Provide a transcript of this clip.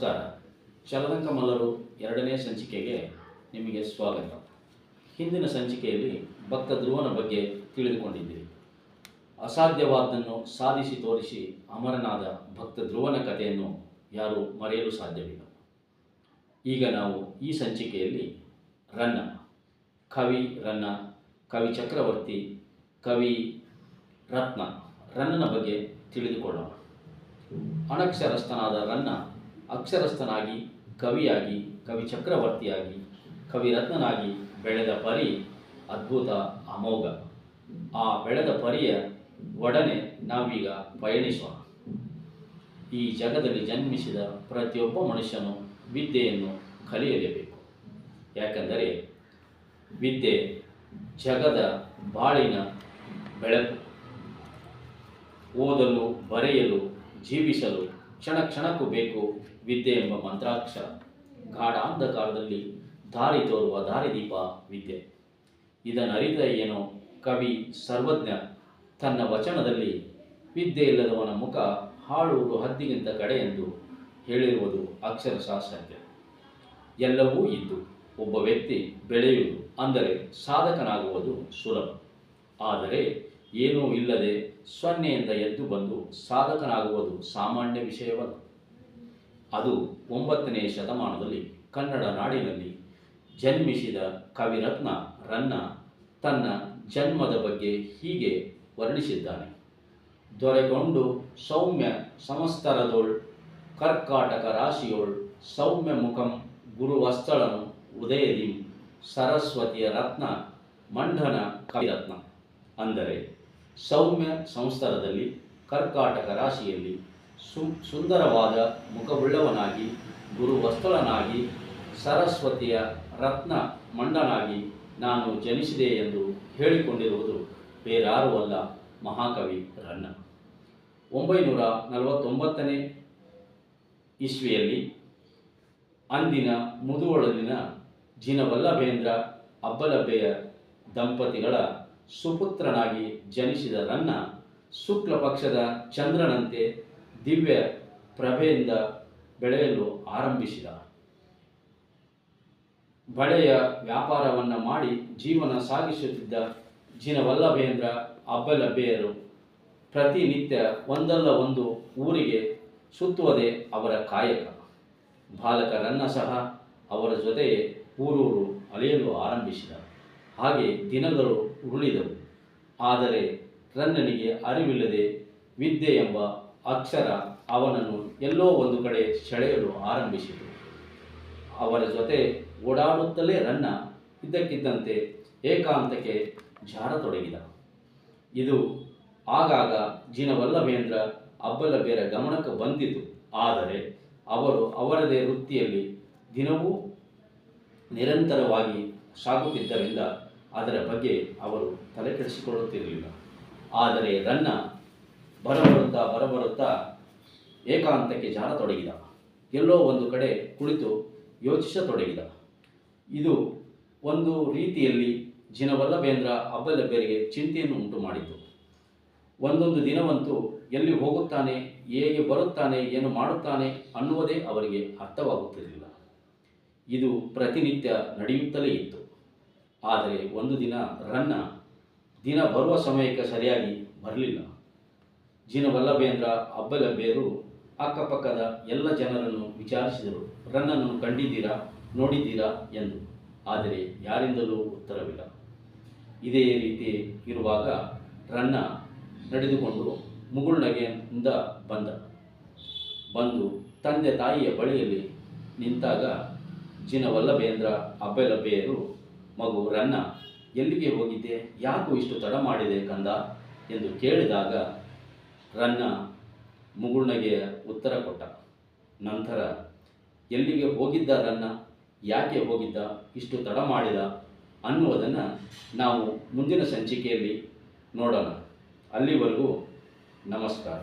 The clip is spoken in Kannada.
ನಮಸ್ಕಾರ. ಮಲ್ಲರು ಎರಡನೇ ಸಂಚಿಕೆಗೆ ನಿಮಗೆ ಸ್ವಾಗತ. ಹಿಂದಿನ ಸಂಚಿಕೆಯಲ್ಲಿ ಭಕ್ತ ಧ್ರುವನ ಬಗ್ಗೆ ತಿಳಿದುಕೊಂಡಿದ್ದೀರಿ. ಅಸಾಧ್ಯವಾದ್ದನ್ನು ಸಾಧಿಸಿ ತೋರಿಸಿ ಅಮರನಾದ ಭಕ್ತ ಧ್ರುವನ ಕಥೆಯನ್ನು ಯಾರೂ ಮರೆಯಲು ಸಾಧ್ಯವಿಲ್ಲ. ಈಗ ನಾವು ಈ ಸಂಚಿಕೆಯಲ್ಲಿ ರನ್ನ, ಕವಿ ರನ್ನ, ಕವಿ ಚಕ್ರವರ್ತಿ, ಕವಿ ರತ್ನ, ರನ್ನನ ಬಗ್ಗೆ ತಿಳಿದುಕೊಳ್ಳೋಣ. ಅನಕ್ಷರಸ್ಥನಾದ ರನ್ನ ಅಕ್ಷರಸ್ಥನಾಗಿ, ಕವಿಯಾಗಿ, ಕವಿ ಚಕ್ರವರ್ತಿಯಾಗಿ ಕವಿರತ್ನನಾಗಿ ಬೆಳೆದ ಪರಿ ಅದ್ಭುತ ಅಮೋಘ. ಆ ಬೆಳೆದ ಪರಿಯ ಒಡನೆ ನಾವೀಗ ಪಯಣಿಸೋಣ. ಈ ಜಗದಲ್ಲಿ ಜನ್ಮಿಸಿದ ಪ್ರತಿಯೊಬ್ಬ ಮನುಷ್ಯನು ವಿದ್ಯೆಯನ್ನು ಕಲಿಯಲೇಬೇಕು. ಯಾಕೆಂದರೆ ವಿದ್ಯೆ ಜಗದ ಬಾಳಿನ ಬೆಳಕು. ಓದಲು, ಬರೆಯಲು, ಜೀವಿಸಲು ಕ್ಷಣ ಕ್ಷಣಕ್ಕೂ ಬೇಕು ವಿದ್ಯೆ ಎಂಬ ಮಂತ್ರಾಕ್ಷರ. ಗಾಢ ಅಂಧಕಾರದಲ್ಲಿ ದಾರಿ ತೋರುವ ದಾರಿದೀಪ ವಿದ್ಯೆ. ಇದನ್ನರಿತ ಏನೋ ಕವಿ ಸರ್ವಜ್ಞ. ತನ್ನ ವಚನದಲ್ಲಿ ವಿದ್ಯೆ ಇಲ್ಲದವನ ಮುಖ ಹಾಳೂರು ಹದ್ದಿಗಿಂತ ಕಡೆ ಎಂದು ಹೇಳಿರುವುದು ಅಕ್ಷರಶಃ ಸತ್ಯ ಎಲ್ಲವೂ ಇದ್ದು ಒಬ್ಬ ವ್ಯಕ್ತಿ ಬೆಳೆಯುವುದು ಅಂದರೆ ಸಾಧಕನಾಗುವುದು ಸುಲಭ. ಆದರೆ ಏನೂ ಇಲ್ಲದೆ ಸೊನ್ನೆಯಿಂದ ಎದ್ದು ಬಂದು ಸಾಧಕನಾಗುವುದು ಸಾಮಾನ್ಯ ವಿಷಯವಲ್ಲ. ಅದು ಒಂಬತ್ತನೇ ಶತಮಾನದಲ್ಲಿ ಕನ್ನಡ ನಾಡಿನಲ್ಲಿ ಜನ್ಮಿಸಿದ ಕವಿರತ್ನ ರನ್ನ ತನ್ನ ಜನ್ಮದ ಬಗ್ಗೆ ಹೀಗೆ ವರ್ಣಿಸಿದ್ದಾನೆ. ದೊರೆಗೊಂಡು ಸೌಮ್ಯ ಸಮಸ್ತರದೋಳ್, ಕರ್ಕಾಟಕ ರಾಶಿಯೋಳ್, ಸೌಮ್ಯ ಮುಖಂ ಗುರುವಸ್ತಳನು ಉದಯದಿಂ, ಸರಸ್ವತಿಯ ರತ್ನ, ಮಂಡನ ಕವಿರತ್ನ. ಅಂದರೆ ಸೌಮ್ಯ ಸಂಸ್ಥರದಲ್ಲಿ ಕರ್ಕಾಟಕ ರಾಶಿಯಲ್ಲಿ ಸು, ಸುಂದರವಾದ ಮುಖವುಳ್ಳವನಾಗಿ ಗುರುವಸ್ತಳನಾಗಿ ಸರಸ್ವತಿಯ ರತ್ನ ಮಂಡನಾಗಿ ನಾನು ಜನಿಸಿದೆ ಎಂದು ಹೇಳಿಕೊಂಡಿರುವುದು ಬೇರಾರೂ ಅಲ್ಲ ಮಹಾಕವಿ ರನ್ನ. ಒಂಬೈನೂರ ನಲವತ್ತೊಂಬತ್ತನೇ ಇಸ್ವಿಯಲ್ಲಿ ಅಂದಿನ ಮುದುವಳಲಿನ ಜಿನವಲ್ಲಭೇಂದ್ರ ಅಬ್ಬಲಬ್ಬೆಯ ದಂಪತಿಗಳ ಸುಪುತ್ರನಾಗಿ ಜನಿಸಿದ ರನ್ನ ಶುಕ್ಲ ಪಕ್ಷದ ಚಂದ್ರನಂತೆ ದಿವ್ಯ ಪ್ರಭೆಯಿಂದ ಬೆಳೆಯಲು ಆರಂಭಿಸಿದ. ಬಳೆಯ ವ್ಯಾಪಾರವನ್ನು ಮಾಡಿ ಜೀವನ ಸಾಗಿಸುತ್ತಿದ್ದ ಜಿನವಲ್ಲಭೇಂದ್ರ ಅಬ್ಬಲಬ್ಬೆಯರು ಪ್ರತಿನಿತ್ಯ ಒಂದಲ್ಲ ಒಂದು ಊರಿಗೆ ಸುತ್ತುವುದೇ ಅವರ ಕಾಯಕ. ಬಾಲಕರನ್ನ ಸಹ ಅವರ ಜೊತೆಯೇ ಊರೂರು ಅಲೆಯಲು ಆರಂಭಿಸಿದ. ಹಾಗೆ ದಿನಗಳು ಉರುಳಿದವು. ಆದರೆ ರನ್ನನಿಗೆ ಅರಿವಿಲ್ಲದೆ ವಿದ್ಯೆ ಎಂಬ ಅಕ್ಷರ ಅವನನ್ನು ಎಲ್ಲೋ ಒಂದು ಕಡೆ ಸೆಳೆಯಲು ಆರಂಭಿಸಿತು. ಅವರ ಜೊತೆ ಓಡಾಡುತ್ತಲೇ ರನ್ನ ಇದ್ದಕ್ಕಿದ್ದಂತೆ ಏಕಾಂತಕ್ಕೆ ಜಾರತೊಡಗಿದ. ಇದು ಆಗಾಗ ಜಿನವಲ್ಲಭೇಂದ್ರ ಅಬ್ಬಲಭ್ಯರ ಗಮನಕ್ಕೆ ಬಂದಿತು. ಆದರೆ ಅವರು ಅವರದೇ ವೃತ್ತಿಯಲ್ಲಿ ದಿನವೂ ನಿರಂತರವಾಗಿ ಸಾಗುತ್ತಿದ್ದರಿಂದ ಅದರ ಬಗ್ಗೆ ಅವರು ತಲೆಕೆಡಿಸಿಕೊಳ್ಳುತ್ತಿರಲಿಲ್ಲ ಆದರೆ ರನ್ನ ಬರಬರುತ್ತಾ ಬರಬರುತ್ತಾ ಏಕಾಂತಕ್ಕೆ ಜಾರತೊಡಗಿದ ಎಲ್ಲೋ ಒಂದು ಕಡೆ ಕುಳಿತು ಯೋಚಿಸತೊಡಗಿದ. ಇದು ಒಂದು ರೀತಿಯಲ್ಲಿ ಜಿನವಲ್ಲಭೇಂದ್ರ ಅಬ್ಬಲಭ್ಯರಿಗೆ ಚಿಂತೆಯನ್ನು ಉಂಟು ಮಾಡಿತು ಒಂದೊಂದು ದಿನವಂತೂ ಎಲ್ಲಿ ಹೋಗುತ್ತಾನೆ, ಹೇಗೆ ಬರುತ್ತಾನೆ, ಏನು ಮಾಡುತ್ತಾನೆ ಅನ್ನುವುದೇ ಅವರಿಗೆ ಅರ್ಥವಾಗುತ್ತಿರಲಿಲ್ಲ. ಇದು ಪ್ರತಿನಿತ್ಯ ನಡೆಯುತ್ತಲೇ ಇತ್ತು. ಆದರೆ ಒಂದು ದಿನ ರನ್ನ ದಿನ ಬರುವ ಸಮಯಕ್ಕೆ ಸರಿಯಾಗಿ ಬರಲಿಲ್ಲ. ಜಿನವಲ್ಲಭೇಂದ್ರ ಅಬ್ಬಲಭ್ಯರು ಅಕ್ಕಪಕ್ಕದ ಎಲ್ಲ ಜನರನ್ನು ವಿಚಾರಿಸಿದರು. ರನ್ನನ್ನು ಕಂಡಿದ್ದೀರಾ, ನೋಡಿದ್ದೀರಾ ಎಂದು. ಆದರೆ ಯಾರಿಂದಲೂ ಉತ್ತರವಿಲ್ಲ. ಇದೇ ರೀತಿ ಇರುವಾಗ ರನ್ನ ನಡೆದುಕೊಂಡು ಮುಗುಳ್ನಗೆಯಿಂದ ಬಂದ. ಬಂದು ತಂದೆ ತಾಯಿಯ ಬಳಿಯಲ್ಲಿ ನಿಂತಾಗ ಜಿನವಲ್ಲಭೇಂದ್ರ ಅಬ್ಬೆಲಬ್ಬೆಯರು ಮಗು, ರನ್ನ, ಎಲ್ಲಿಗೆ ಹೋಗಿದ್ದೆ? ಯಾಕೋ ಇಷ್ಟು ತಡ ಮಾಡಿದೆ ಕಂದ? ಎಂದು ಕೇಳಿದಾಗ ರನ್ನ ಮುಗುಳ್ನಗೆ ಉತ್ತರ ಕೊಟ್ಟ. ನಂತರ, ಎಲ್ಲಿಗೆ ಹೋಗಿದ್ದ ರನ್ನ? ಯಾಕೆ ಹೋಗಿದ್ದ? ಇಷ್ಟು ತಡ ಮಾಡಿದ? ಅನ್ನುವುದನ್ನು ನಾವು ಮುಂದಿನ ಸಂಚಿಕೆಯಲ್ಲಿ ನೋಡೋಣ. ಅಲ್ಲಿವರೆಗೂ ನಮಸ್ಕಾರ.